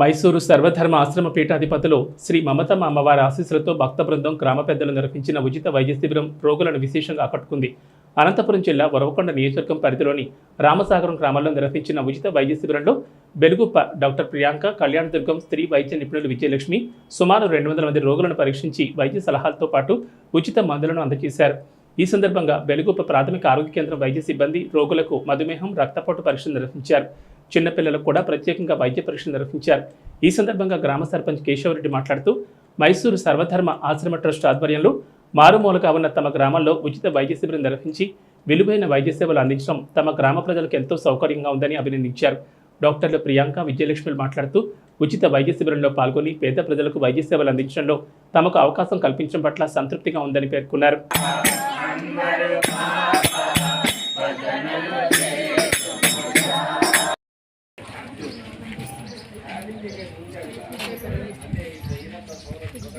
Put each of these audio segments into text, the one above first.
మైసూరు సర్వధర్మ ఆశ్రమ పీఠాధిపతులు శ్రీ మమతమ్మ అమ్మవారి ఆశీస్సులతో భక్త బృందం గ్రామ పెద్దలు నిర్వహించిన ఉచిత వైద్య శిబిరం రోగులను విశేషంగా ఆకట్టుకుంది. అనంతపురం జిల్లా వరవకొండ నియోజకవర్గం పరిధిలోని రామసాగరం గ్రామంలో నిర్వహించిన ఉచిత వైద్య శిబిరంలో బెలుగుప్ప డాక్టర్ ప్రియాంక కళ్యాణదుర్గం స్త్రీ వైద్య నిపుణులు విజయలక్ష్మి సుమారు రెండు వందల మంది రోగులను పరీక్షించి వైద్య సలహాలతో పాటు ఉచిత మందులను అందజేశారు. ఈ సందర్భంగా బెలుగుప్ప ప్రాథమిక ఆరోగ్య కేంద్రం వైద్య సిబ్బంది రోగులకు మధుమేహం రక్తపోటు పరీక్షలు నిర్వహించారు. చిన్నపిల్లలకు కూడా ప్రత్యేకంగా వైద్య పరీక్షలు నిర్వహించారు. ఈ సందర్భంగా గ్రామ సర్పంచ్ కేశవరెడ్డి మాట్లాడుతూ మైసూరు సర్వధర్మ ఆశ్రమ ట్రస్ట్ ఆధ్వర్యంలో మారుమూలగా ఉన్న తమ గ్రామంలో ఉచిత వైద్య శిబిరం నిర్వహించి విలువైన వైద్య సేవలు అందించడం తమ గ్రామ ప్రజలకు ఎంతో సౌకర్యంగా ఉందని అభినందించారు. డాక్టర్లు ప్రియాంక విజయలక్ష్మిలు మాట్లాడుతూ ఉచిత వైద్య శిబిరంలో పాల్గొని పేద ప్రజలకు వైద్య సేవలు అందించడంలో తమకు అవకాశం కల్పించడం పట్ల సంతృప్తిగా ఉందని పేర్కొన్నారు.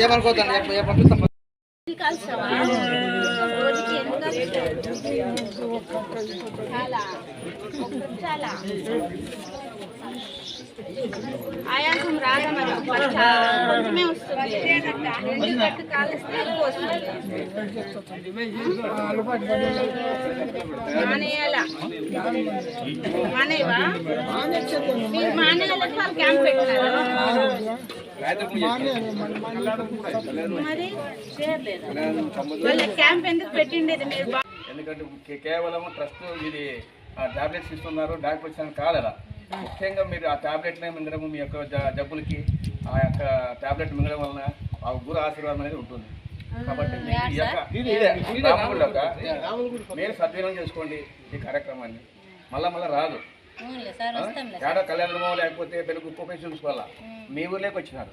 ఏమనుకోతాను పంపిస్తాం చాలా చాలా ఆయాసం రాదా మరి కొంచెమే వస్తుంది. రెండు కట్టు కాలిస్తే ఎక్కువ వస్తుంది. మానేయాలా? మానేవా? మీరు మానేయాలంటే వాళ్ళు క్యాంప్ పెట్టినారు మరి వాళ్ళ క్యాంప్ ఎందుకు పెట్టిండేది మీరు? ఎందుకంటే కేవలం ట్రస్ట్ ఇది టాబ్లెట్స్ ఇస్తున్నారు డాక్టర్ అని కాలేదా? ముఖ్యంగా మీరు ఆ టాబ్లెట్నే మింగడం మీ యొక్క జబ్బులకి ఆ యొక్క టాబ్లెట్ మింగడం వలన ఆ గురు ఆశీర్వాదం అనేది ఉంటుంది. కాబట్టి మీరు సద్వినియోగం చేసుకోండి ఈ కార్యక్రమాన్ని. మళ్ళా మళ్ళీ రాదు. అవునులే సార్ వస్తాంలే ఏడా కళ్యాణమో లేకపోతే ఉప్పు పేసి చూసుకోవాలా? మీ ఊర్లోకి వచ్చినారు.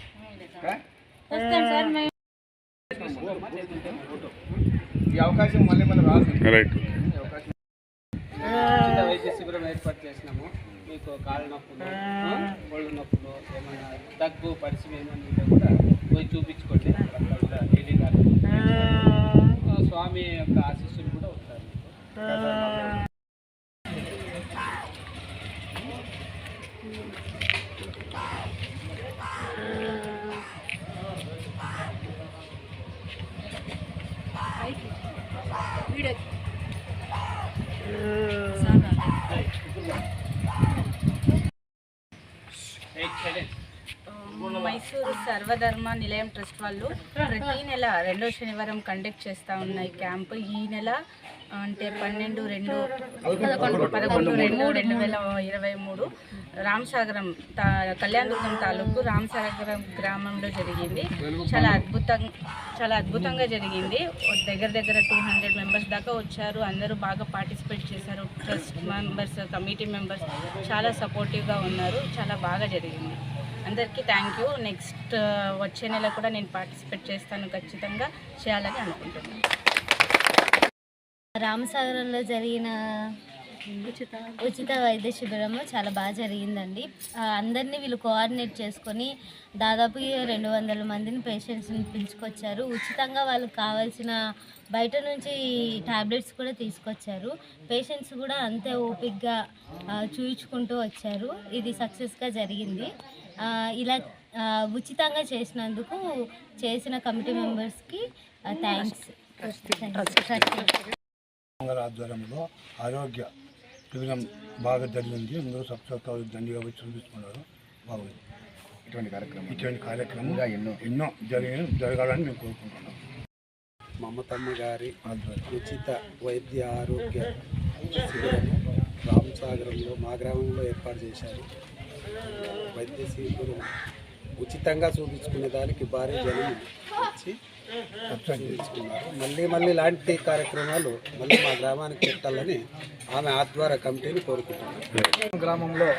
ఈ అవకాశం మళ్ళీ మళ్ళీ రాదు. రైట్ ఈ అవకాశం శిబిరం ఏర్పాటు చేసినాము. మీకు కాళ్ళ నొప్పులు ఒళ్ళు నొప్పులు ఏమైనా దగ్గు పరిచయం ఏమైనా ఉంటే కూడా పోయి చూపించుకోండి. కూడా లేడీ స్వామి యొక్క ఆశీస్సులు కూడా ఉంటారు. ఎయిట్ మైసూరు సర్వధర్మ నిలయం ట్రస్ట్ వాళ్ళు ప్రతి నెల రెండో శనివారం కండక్ట్ చేస్తూ ఉన్నాయి క్యాంపు క్యాంప్ ఈ నెల అంటే పన్నెండు రెండు పదకొండు పదకొండు రెండు రెండు వేల ఇరవై మూడు రామసాగరం తా కళ్యాణదుర్గం తాలూకు రామసాగరం గ్రామంలో జరిగింది. చాలా అద్భుతంగా చాలా అద్భుతంగా జరిగింది. దగ్గర దగ్గర టూ హండ్రెడ్ మెంబర్స్ దాకా వచ్చారు. అందరూ బాగా పార్టిసిపేట్ చేశారు. ట్రస్ట్ మెంబర్స్ కమిటీ మెంబర్స్ చాలా సపోర్టివ్గా ఉన్నారు. చాలా బాగా జరిగింది. అందరికీ థ్యాంక్ యూ నెక్స్ట్ వచ్చే నెల కూడా నేను పార్టిసిపేట్ చేస్తాను ఖచ్చితంగా చేయాలని అనుకుంటున్నాను. రామసాగరంలో జరిగిన ఉచిత. ఉచిత వైద్య శిబిరము చాలా బాగా జరిగిందండి. అందరినీ వీళ్ళు కోఆర్డినేట్ చేసుకొని దాదాపు రెండు వందల మందిని పేషెంట్స్ని పిలుచుకొచ్చారు. ఉచితంగా వాళ్ళకి కావాల్సిన బయట నుంచి టాబ్లెట్స్ కూడా తీసుకొచ్చారు. పేషెంట్స్ కూడా అంతే ఓపిక్గా చూయించుకుంటూ వచ్చారు. ఇది సక్సెస్గా జరిగింది. ఇలా ఉచితంగా చేసినందుకు చేసిన కమిటీ మెంబర్స్కి థ్యాంక్స్ ఆధ్వర్యంలో ఆరోగ్య శిబిరం బాగా జరిగింది. అందరూ సబ్సెక్ట్ దండిగా వచ్చి చూపించుకున్నారు. బాగుంది. ఇటువంటి కార్యక్రమం. ఇటువంటి కార్యక్రమం ఇంకా ఎన్నో ఎన్నో జరిగి జరగాలని మేము కోరుకుంటున్నాం. మమతమ్మ గారి ఆధ్వర్యం. ఉచిత వైద్య ఆరోగ్య శిబిరం రామసాగరంలో మా గ్రామంలో ఏర్పాటు చేశారు. వైద్య శిబిరం ఉచితంగా చూపించుకునే దానికి భారీ జనం వచ్చి చూపించుకున్నారు మళ్ళీ మళ్ళీ ఇలాంటి కార్యక్రమాలు మళ్ళీ మా గ్రామానికి పెట్టాలని ఆమె ఆద్వార కమిటీని కోరుకుంటున్నాను గ్రామంలో